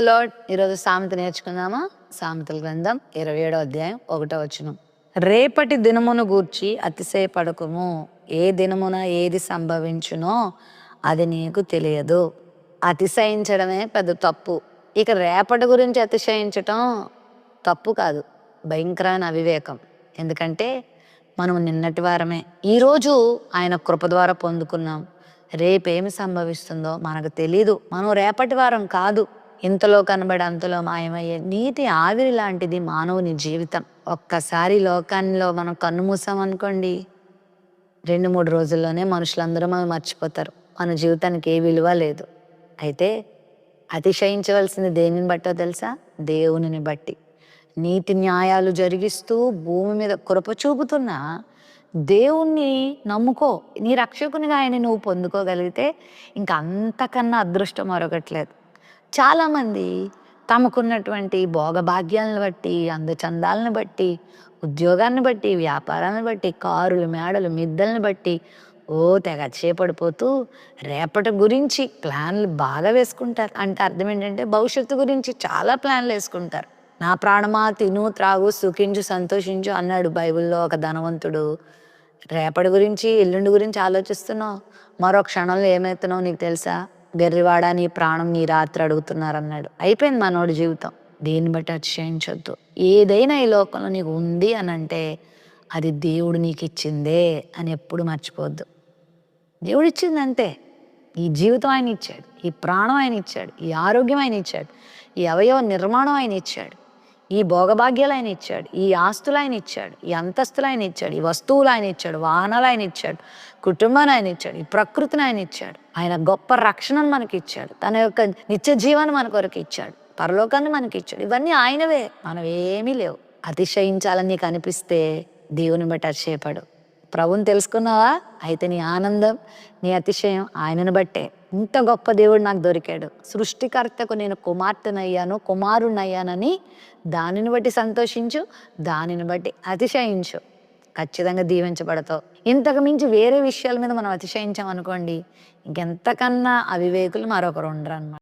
Lord ఈరోజు సామెత నేర్చుకుందామా? సామెతల గ్రంథం ఇరవై ఏడో అధ్యాయం ఒకటో వచనం. రేపటి దినమును గూర్చి అతిశయపడకుము. ఏ దినమున ఏది సంభవించునో అది నీకు తెలియదు. అతిశయించడమే పెద్ద తప్పు. ఇక రేపటి గురించి అతిశయించటం తప్పు కాదు. భయంకరమైన అవివేకం. ఎందుకంటే మనం నిన్నటి వారమే. ఈరోజు ఆయన కృప ద్వారా పొందుకున్నాం. రేపేమి సంభవిస్తుందో మనకు తెలీదు. మనం రేపటి వారం కాదు. ఇంతలో కనబడి అంతలో మాయమయ్యే నీటి ఆవిరి లాంటిది మానవుని జీవితం. ఒక్కసారి లోకాల్లో మనం కన్ను మూసామనుకోండి రెండు మూడు రోజుల్లోనే మనుషులందరూ మనం మర్చిపోతారు. మన జీవితానికి ఏ విలువ లేదు. అయితే అతిశయించవలసింది దేనిని బట్టో తెలుసా? దేవునిని బట్టి. నీతి న్యాయాలు జరిగిస్తూ భూమి మీద కృప చూపుతున్నా దేవుణ్ణి నమ్ముకో. నీ రక్షకునిగా ఆయన నువ్వు పొందుకోగలిగితే ఇంకా అంతకన్నా అదృష్టం మరొకట్లేదు చాలామంది తమకున్నటువంటి భోగభాగ్యాలను బట్టి అందచందాలను బట్టి ఉద్యోగాన్ని బట్టి వ్యాపారాన్ని బట్టి కారులు మేడలు మిద్దలను బట్టి ఓ తెగ చేపడిపోతూ రేపటి గురించి ప్లాన్లు బాగా వేసుకుంటారు. అంటే అర్థం ఏంటంటే భవిష్యత్తు గురించి చాలా ప్లాన్లు వేసుకుంటారు. నా ప్రాణమా తిను త్రాగు సుఖించు సంతోషించు అన్నాడు బైబిల్లో ఒక ధనవంతుడు. రేపటి గురించి ఎల్లుండి గురించి ఆలోచిస్తున్నావు? మరో క్షణంలో ఏమవుతున్నావు నీకు తెలుసా? గెర్రివాడా నీ ప్రాణం నీ రాత్రి అడుగుతున్నారు అన్నాడు అయిపోయింది మనోడి జీవితం. దీన్ని బట్టి అతిశయించొద్దు. ఏదైనా ఈ లోకంలో నీకు ఉంది అని అంటే అది దేవుడు నీకు ఇచ్చిందే అని ఎప్పుడు మర్చిపోవద్దు. దేవుడు ఇచ్చింది అంతే. ఈ జీవితం ఆయన ఇచ్చాడు. ఈ ప్రాణం ఆయన ఇచ్చాడు. ఈ ఆరోగ్యం ఆయన ఇచ్చాడు. ఈ అవయవ నిర్మాణం ఆయన ఇచ్చాడు. ఈ భోగభాగ్యాలు ఆయన ఇచ్చాడు ఈ ఆస్తులు ఆయన ఇచ్చాడు ఈ అంతస్తులు ఆయన ఇచ్చాడు ఈ వస్తువులు ఆయన ఇచ్చాడు వాహనాలు ఆయన ఇచ్చాడు కుటుంబాన్ని ఆయన ఇచ్చాడు ఈ ప్రకృతిని ఆయన ఇచ్చాడు. ఆయన గొప్ప రక్షణను మనకి ఇచ్చాడు తన యొక్క నిత్య జీవాన్ని మన కొరకు ఇచ్చాడు. పరలోకాన్ని మనకి ఇచ్చాడు ఇవన్నీ ఆయనవే. మనం ఏమీ లేవు. అతిశయించాలని నీకు అనిపిస్తే దేవుని బట్టి అతిశయపడు. ప్రభుని తెలుసుకున్నావా? అయితే నీ ఆనందం నీ అతిశయం ఆయనను బట్టే. ఇంత గొప్ప దేవుడు నాకు దొరికాడు. సృష్టికర్తకు నేను కుమార్తెనయ్యాను కుమారుణ్ణయ్యానని దానిని బట్టి సంతోషించు దానిని బట్టి అతిశయించు. ఖచ్చితంగా దీవించబడతావు. ఇంతకు మించి వేరే విషయాల మీద మనం అతిశయించాం అనుకోండి ఇంకెంతకన్నా అవివేకులు మరొకరు ఉండరు అనమాట